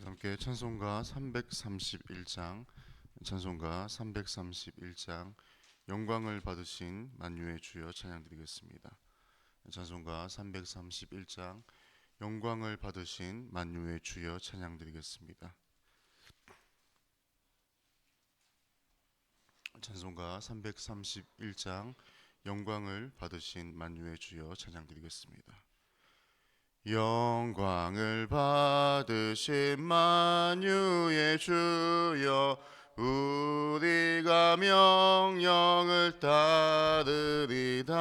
함께 찬송가 331장 찬송가 331장 영광을 받으신 만유의 주여 찬양드리겠습니다. 찬송가 331장 영광을 받으신 만유의 주여 찬양드리겠습니다. 찬송가 331장 영광을 받으신 만유의 주여 찬양드리겠습니다. 영광을 받으신 만유의 주여 우리가 명령을 따르리다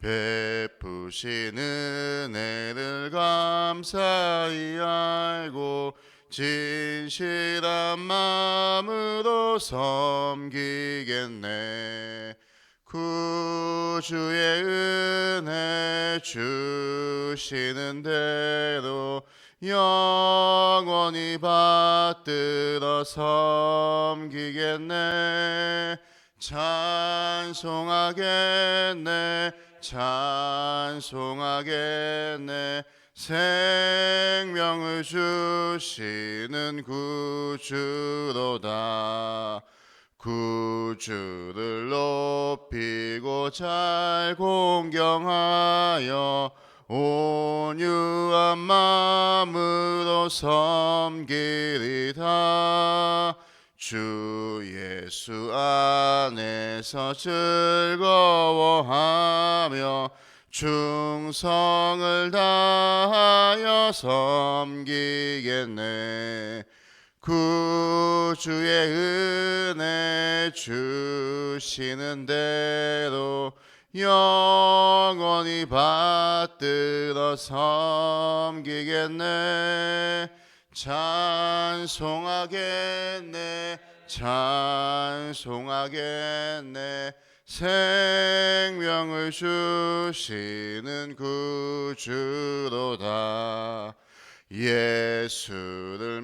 베푸신 은혜를 감사히 알고 진실한 마음으로 섬기겠네 구주의 은혜 주시는 대로 영원히 받들어 섬기겠네. 찬송하겠네. 찬송하겠네. 생명을 주시는 구주로다 구주를 높이고 잘 공경하여 온유한 마음으로 섬기리다 주 예수 안에서 즐거워하며 충성을 다하여 섬기겠네 구주의 은혜 주시는 대로 영원히 받들어 섬기겠네. 찬송하겠네. 찬송하겠네. 생명을 주시는 구주로다 예수를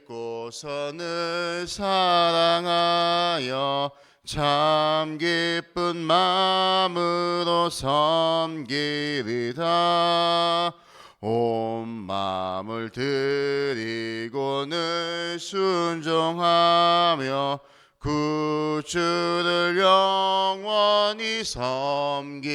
믿고서는 사랑하여 참 기쁜 마음으로 섬기리다 온 마음을 드리고 늘 순종하며 구주를 영원히 섬기겠네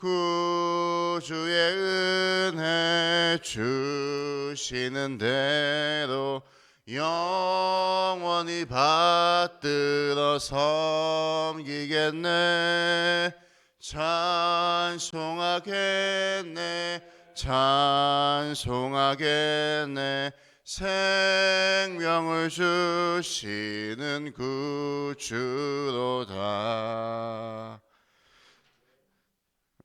구주의 은혜 주시는 대로 영원히 받들어 섬기겠네. 찬송하겠네. 찬송하겠네. 생명을 주시는 구주로다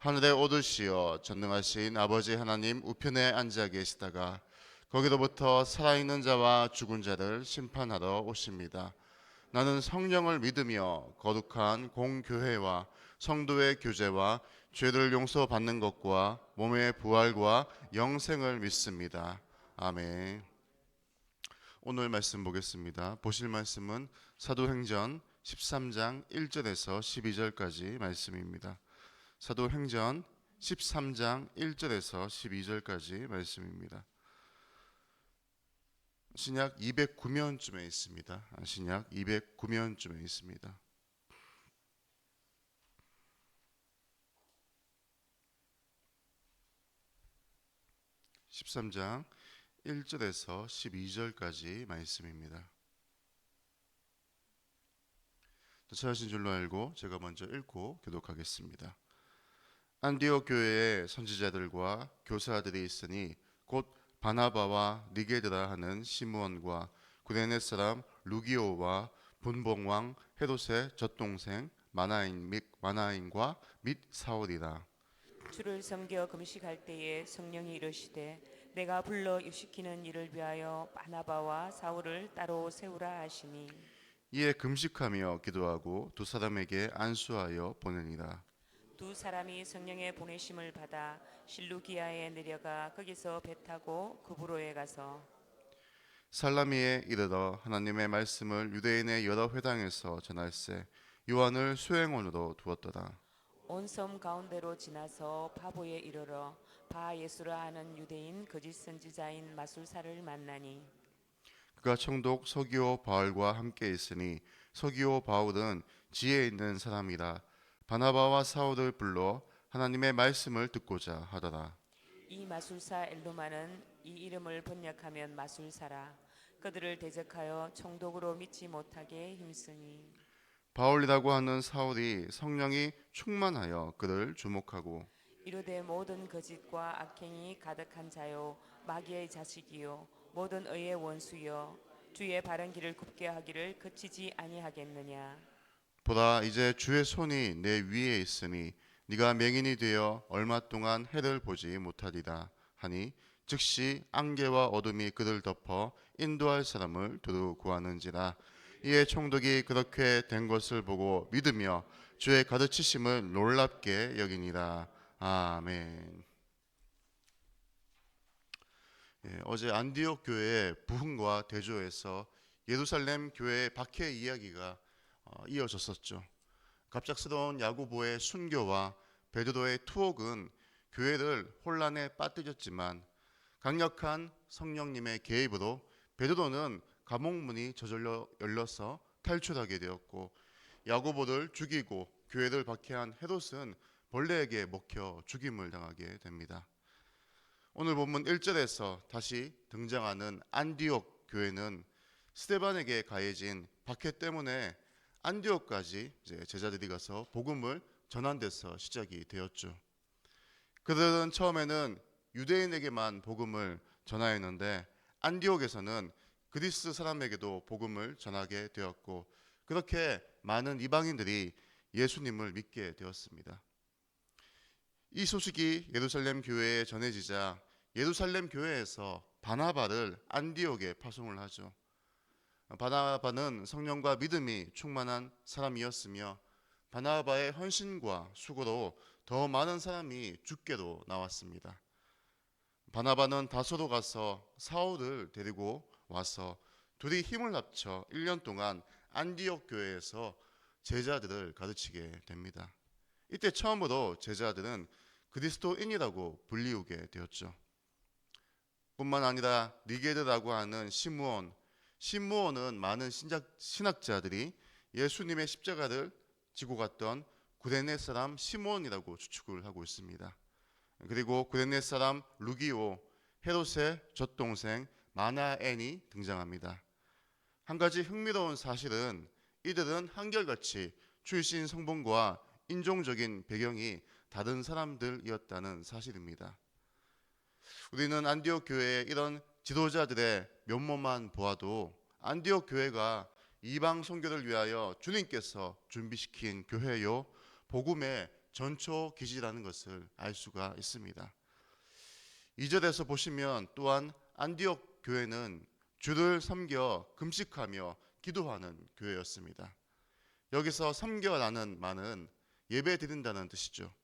하늘에 오르시어 전능하신 아버지 하나님 우편에 앉아 계시다가 거기로부터 살아있는 자와 죽은 자를 심판하러 오십니다. 나는 성령을 믿으며 거룩한 공교회와 성도의 교제와 죄를 용서받는 것과 몸의 부활과 영생을 믿습니다. 아멘. 오늘 말씀 보겠습니다. 보실 말씀은 사도행전 13장 1절에서 12절까지 말씀입니다. 사도행전 13장 1절에서 12절까지 말씀입니다. 신약 209면쯤에 있습니다. 아, 신약 209면쯤에 있습니다. 13장 1절에서 12절까지 말씀입니다. 찾으신 줄로 알고 제가 먼저 읽고 교독하겠습니다. 안디옥 교회에 선지자들과 교사들이 있으니 곧 바나바와 니게드라 하는 시므온과 구레네 사람 루기오와 분봉 왕 헤롯의 젖동생 마나인 및 마나인과 및 사울이라 주를 섬겨 금식할 때에 성령이 이르시되 내가 불러 입시키는 일을 위하여 바나바와 사울을 따로 세우라 하시니 이에 금식하며 기도하고 두 사람에게 안수하여 보내니라. 두 사람이 성령의 보내심을 받아 실루기아에 내려가 거기서 배 타고 구브로에 가서 살라미에 이르러 하나님의 말씀을 유대인의 여러 회당에서 전할세 요한을 수행원으로 두었더라. 온 섬 가운데로 지나서 바보에 이르러 바 예수라 하는 유대인 거짓 선지자인 마술사를 만나니 그가 청독 서기오 바울과 함께 있으니 서기오 바울은 지혜 있는 사람이라 바나바와 사울을 불러 하나님의 말씀을 듣고자 하더라. 이 마술사 엘루마는 이 이름을 번역하면 마술사라. 그들을 대적하여 총독으로 믿지 못하게 힘쓰니. 바울이라고 하는 사울이 성령이 충만하여 그를 주목하고 이르되 모든 거짓과 악행이 가득한 자요 마귀의 자식이요 모든 의의 원수요 주의 바른 길을 굽게 하기를 그치지 아니하겠느냐 보라 이제 주의 손이 내 위에 있으니 네가 맹인이 되어 얼마 동안 해를 보지 못하리라 하니 즉시 안개와 어둠이 그들 덮어 인도할 사람을 두루 구하는지라 이에 총독이 그렇게 된 것을 보고 믿으며 주의 가르치심을 놀랍게 여기니라 아멘. 예, 어제 안디옥 교회 부흥과 대조에서 예루살렘 교회의 박해 이야기가 어, 이어졌었죠. 갑작스러운 야고보의 순교와 베드로의 투옥은 교회를 혼란에 빠뜨렸지만 강력한 성령님의 개입으로 베드로는 감옥문이 저절로 열려서 탈출하게 되었고 야고보를 죽이고 교회를 박해한 헤롯은 벌레에게 먹혀 죽임을 당하게 됩니다. 오늘 본문 1절에서 다시 등장하는 안디옥 교회는 스테반에게 가해진 박해 때문에 안디옥까지 제자들이 가서 복음을 전한 데서 시작이 되었죠. 그들은 처음에는 유대인에게만 복음을 전하였는데 안디옥에서는 그리스 사람에게도 복음을 전하게 되었고 그렇게 많은 이방인들이 예수님을 믿게 되었습니다. 이 소식이 예루살렘 교회에 전해지자 예루살렘 교회에서 바나바를 안디옥에 파송을 하죠. 바나바는 성령과 믿음이 충만한 사람이었으며 바나바의 헌신과 수고로 더 많은 사람이 죽게도 나왔습니다. 바나바는 다소로 가서 사울을 데리고 와서 둘이 힘을 합쳐 1년 동안 안디옥 교회에서 제자들을 가르치게 됩니다. 이때 처음으로 제자들은 그리스도인이라고 불리우게 되었죠. 뿐만 아니라 니게르라고 하는 시므온, 시므온은 많은 신작, 신학자들이 예수님의 십자가를 지고 갔던 구레네 사람 시므온이라고 추측을 하고 있습니다. 그리고 구레네 사람 루기오, 헤롯의 젖동생 마나엔이 등장합니다. 한 가지 흥미로운 사실은 이들은 한결같이 출신 성분과 인종적인 배경이 다른 사람들이었다는 사실입니다. 우리는 안디옥 교회의 이런 지도자들의 면모만 보아도 안디옥 교회가 이방 선교를 위하여 주님께서 준비시킨 교회요 복음의 전초 기지라는 것을 알 수가 있습니다. 2절에서 보시면 또한 안디옥 교회는 주를 섬겨 금식하며 기도하는 교회였습니다. 여기서 섬겨라는 말은 예배 드린다는 뜻이죠.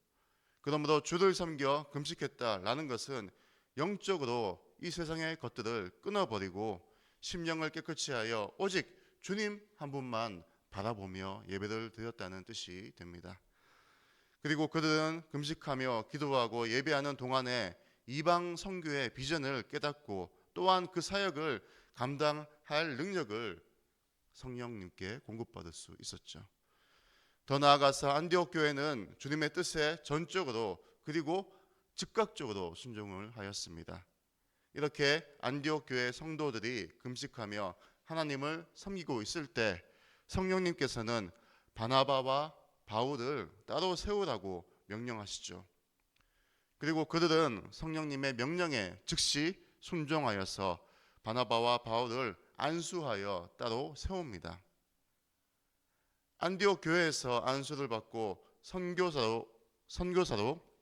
그러므로 주를 섬겨 금식했다라는 것은 영적으로 이 세상의 것들을 끊어버리고 심령을 깨끗이 하여 오직 주님 한 분만 바라보며 예배를 드렸다는 뜻이 됩니다. 그리고 그들은 금식하며 기도하고 예배하는 동안에 이방 선교의 비전을 깨닫고 또한 그 사역을 감당할 능력을 성령님께 공급받을 수 있었죠. 더 나아가서 안디옥 교회는 주님의 뜻에 전적으로 그리고 즉각적으로 순종을 하였습니다. 이렇게 안디옥 교회 성도들이 금식하며 하나님을 섬기고 있을 때 성령님께서는 바나바와 바울을 따로 세우라고 명령하시죠. 그리고 그들은 성령님의 명령에 즉시 순종하여서 바나바와 바울을 안수하여 따로 세웁니다. 안디옥 교회에서 안수를 받고 선교사로 선교사로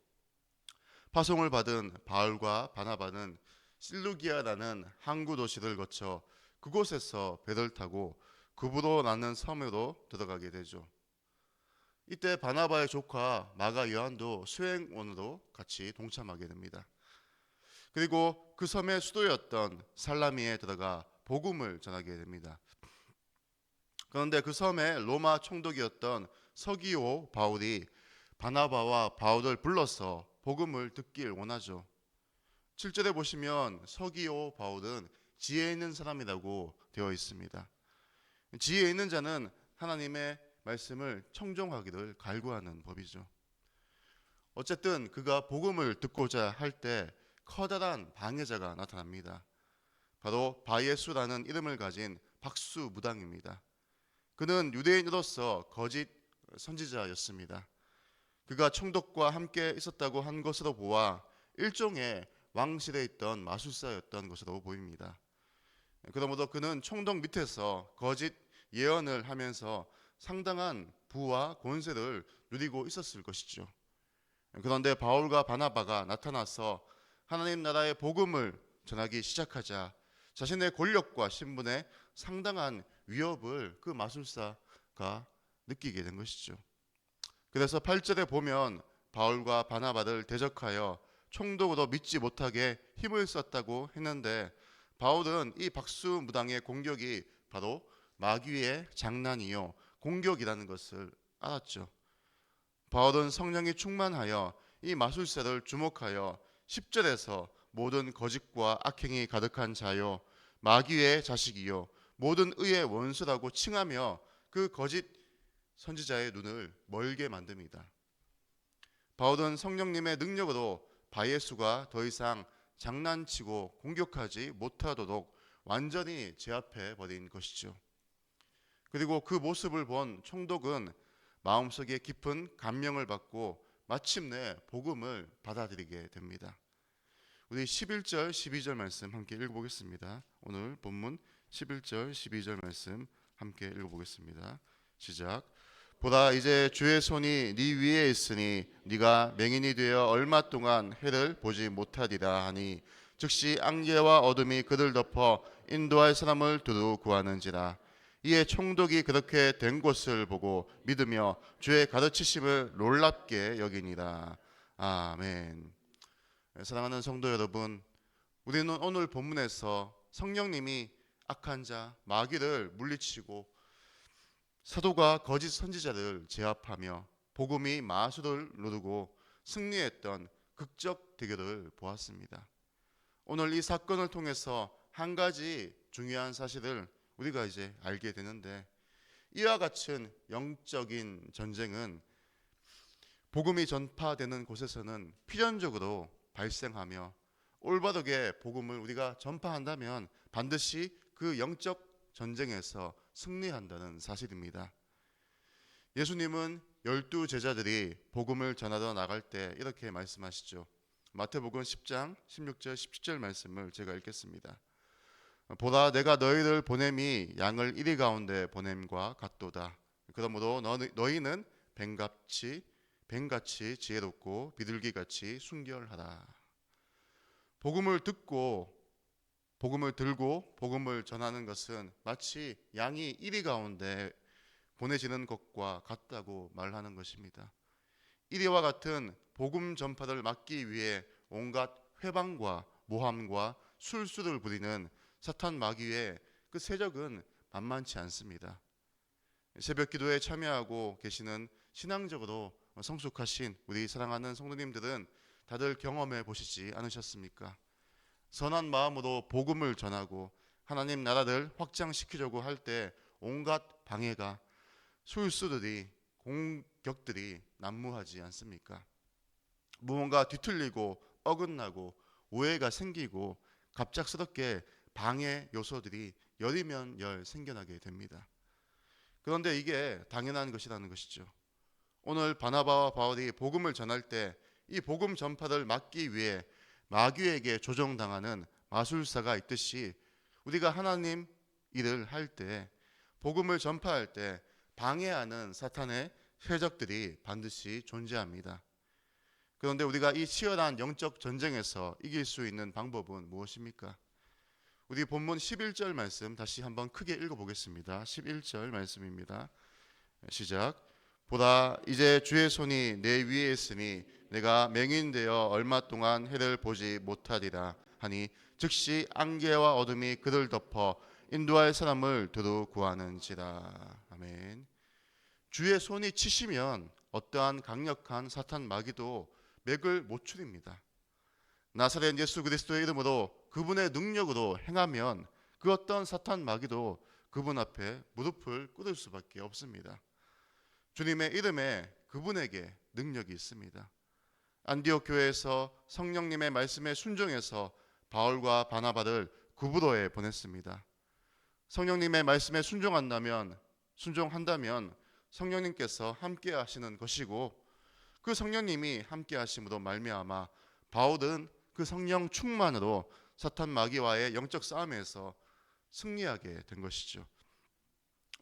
파송을 받은 바울과 바나바는 실루기아라는 항구 도시를 거쳐 그곳에서 배를 타고 구부로라는 섬으로 들어가게 되죠. 이때 바나바의 조카 마가 요한도 수행원으로 같이 동참하게 됩니다. 그리고 그 섬의 수도였던 살라미에 들어가 복음을 전하게 됩니다. 그런데 그 섬에 로마 총독이었던 서기오 바울이 바나바와 바울을 불러서 복음을 듣길 원하죠. 7절에 보시면 서기오 바울은 지혜 있는 사람이라고 되어 있습니다. 지혜 있는 자는 하나님의 말씀을 청종하기를 갈구하는 법이죠. 어쨌든 그가 복음을 듣고자 할 때 커다란 방해자가 나타납니다. 바로 바예수라는 이름을 가진 박수 무당입니다. 그는 유대인으로서 거짓 선지자였습니다. 그가 총독과 함께 있었다고 한 것으로 보아 일종의 왕실에 있던 마술사였던 것으로 보입니다. 그러므로 그는 총독 밑에서 거짓 예언을 하면서 상당한 부와 권세를 누리고 있었을 것이죠. 그런데 바울과 바나바가 나타나서 하나님 나라의 복음을 전하기 시작하자 자신의 권력과 신분에 상당한 위협을 그 마술사가 느끼게 된 것이죠. 그래서 8절에 보면 바울과 바나바를 대적하여 총독으로 믿지 못하게 힘을 썼다고 했는데 바울은 이 박수 무당의 공격이 바로 마귀의 장난이요 공격이라는 것을 알았죠. 바울은 성령이 충만하여 이 마술사를 주목하여 10절에서 모든 거짓과 악행이 가득한 자요 마귀의 자식이요 모든 의의 원수라고 칭하며 그 거짓 선지자의 눈을 멀게 만듭니다. 바울은 성령님의 능력으로 바예수가 더 이상 장난치고 공격하지 못하도록 완전히 제압해 버린 것이죠. 그리고 그 모습을 본 총독은 마음속에 깊은 감명을 받고 마침내 복음을 받아들이게 됩니다. 우리 11절, 12절 말씀 함께 읽어보겠습니다. 오늘 본문 11절, 12절 말씀 함께 읽어보겠습니다. 시작. 보라 이제 주의 손이 네 위에 있으니 네가 맹인이 되어 얼마 동안 해를 보지 못하리라 하니 즉시 안개와 어둠이 그들 덮어 인도할 사람을 두루 구하는지라. 이에 총독이 그렇게 된 것을 보고 믿으며 주의 가르치심을 놀랍게 여기니라. 아멘. 사랑하는 성도 여러분 우리는 오늘 본문에서 성령님이 악한 자 마귀를 물리치고 사도가 거짓 선지자를 제압하며 복음이 마술을 누르고 승리했던 극적 대결을 보았습니다. 오늘 이 사건을 통해서 한 가지 중요한 사실을 우리가 이제 알게 되는데 이와 같은 영적인 전쟁은 복음이 전파되는 곳에서는 필연적으로 발생하며 올바르게 복음을 우리가 전파한다면 반드시 그 영적 전쟁에서 승리한다는 사실입니다. 예수님은 열두 제자들이 복음을 전하러 나갈 때 이렇게 말씀하시죠. 마태복음 10장 16절 17절 말씀을 제가 읽겠습니다. 보라 내가 너희를 보냄이 양을 이리 가운데 보냄과 같도다. 그러므로 너, 너희는 뱀같이 뱀같이 지혜롭고 비둘기같이 순결하라. 복음을 듣고 복음을 들고 복음을 전하는 것은 마치 양이 이리 가운데 보내지는 것과 같다고 말하는 것입니다. 이리와 같은 복음 전파를 막기 위해 온갖 회방과 모함과 술수를 부리는 사탄 마귀의 그 세력은 만만치 않습니다. 새벽 기도에 참여하고 계시는 신앙적으로 성숙하신 우리 사랑하는 성도님들은 다들 경험해 보시지 않으셨습니까? 선한 마음으로 복음을 전하고 하나님 나라를 확장시키려고 할 때 온갖 방해가 술수들이 공격들이 난무하지 않습니까? 무언가 뒤틀리고 어긋나고 오해가 생기고 갑작스럽게 방해 요소들이 열이면 열 생겨나게 됩니다. 그런데 이게 당연한 것이라는 것이죠. 오늘 바나바와 바울이 복음을 전할 때 이 복음 전파를 막기 위해 마귀에게 조종당하는 마술사가 있듯이 우리가 하나님 일을 할 때 복음을 전파할 때 방해하는 사탄의 세적들이 반드시 존재합니다. 그런데 우리가 이 치열한 영적 전쟁에서 이길 수 있는 방법은 무엇입니까? 우리 본문 11절 말씀 다시 한번 크게 읽어 보겠습니다. 11절 말씀입니다. 시작. 보다 이제 주의 손이 내 위에 있으니 내가 맹인되어 얼마 동안 해를 보지 못하리라 하니 즉시 안개와 어둠이 그들 덮어 인도할 사람을 두루 구하는지라. 아멘. 주의 손이 치시면 어떠한 강력한 사탄 마귀도 맥을 못 추립니다. 나사렛 예수 그리스도의 이름으로 그분의 능력으로 행하면 그 어떤 사탄 마귀도 그분 앞에 무릎을 꿇을 수밖에 없습니다. 주님의 이름에 그분에게 능력이 있습니다. 안디옥 교회에서 성령님의 말씀에 순종해서 바울과 바나바를 구부로에 보냈습니다. 성령님의 말씀에 순종한다면 순종한다면 성령님께서 함께 하시는 것이고 그 성령님이 함께 하심으로 말미암아 바울은 그 성령 충만으로 사탄 마귀와의 영적 싸움에서 승리하게 된 것이죠.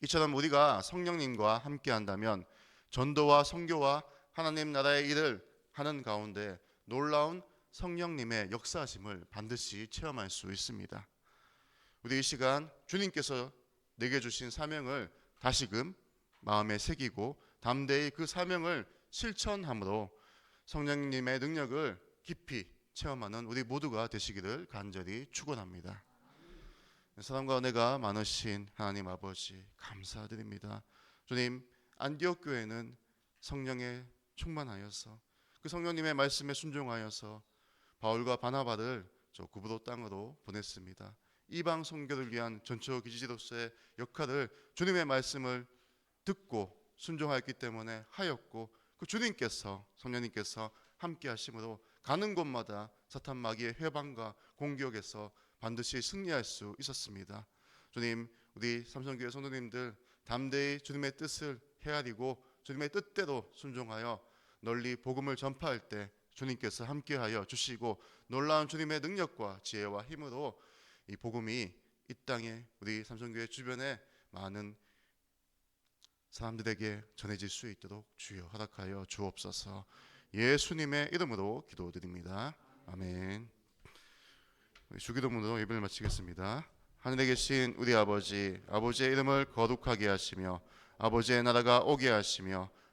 이처럼 우리가 성령님과 함께 한다면 전도와 선교와 하나님 나라의 일을 하는 가운데 놀라운 성령님의 역사하심을 반드시 체험할 수 있습니다. 우리 이 시간 주님께서 내게 주신 사명을 다시금 마음에 새기고 담대히 그 사명을 실천함으로 성령님의 능력을 깊이 체험하는 우리 모두가 되시기를 간절히 축원합니다. 사랑과 은혜가 많으신 하나님 아버지 감사드립니다. 주님 안디옥 교회는 성령에 충만하여서 그 성령님의 말씀에 순종하여서 바울과 바나바를 저 구부도 땅으로 보냈습니다. 이방 선교를 위한 전초 기지로서의 역할을 주님의 말씀을 듣고 순종하였기 때문에 하였고 그 주님께서 성령님께서 함께 하심으로 가는 곳마다 사탄 마귀의 회방과 공격에서 반드시 승리할 수 있었습니다. 주님, 우리 삼성교회 성도님들 담대히 주님의 뜻을 헤아리고 주님의 뜻대로 순종하여 널리 복음을 전파할 때 주님께서 함께하여 주시고 놀라운 주님의 능력과 지혜와 힘으로 이 복음이 이 땅에 우리 삼성교회 주변에 많은 사람들에게 전해질 수 있도록 주여 허락하여 주옵소서. 예수님의 이름으로 기도드립니다. 아멘. 주기도문으로 예배를 마치겠습니다. 하늘에 계신 우리 아버지, 아버지의 이름을 거룩하게 하시며 아버지의 나라가 오게 하시며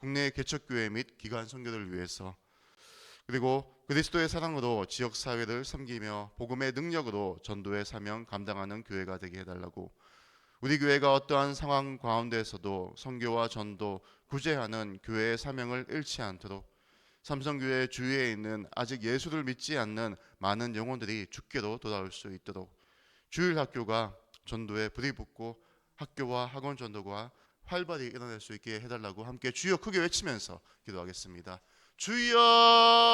국내 개척교회 및 기관 선교를 위해서 그리고 그리스도의 사랑으로 지역 사회를 섬기며 복음의 능력으로 전도의 사명 감당하는 교회가 되게 해달라고. 우리 교회가 어떠한 상황 가운데에서도 선교와 전도 구제하는 교회의 사명을 잃지 않도록 삼성교회 주위에 있는 아직 예수를 믿지 않는 많은 영혼들이 죽게도 돌아올 수 있도록 주일 학교가 전도에 불이 붙고 학교와 학원 전도가 활발히 일어날 수 있게 해달라고 함께 주여 크게 외치면서 기도하겠습니다. 주여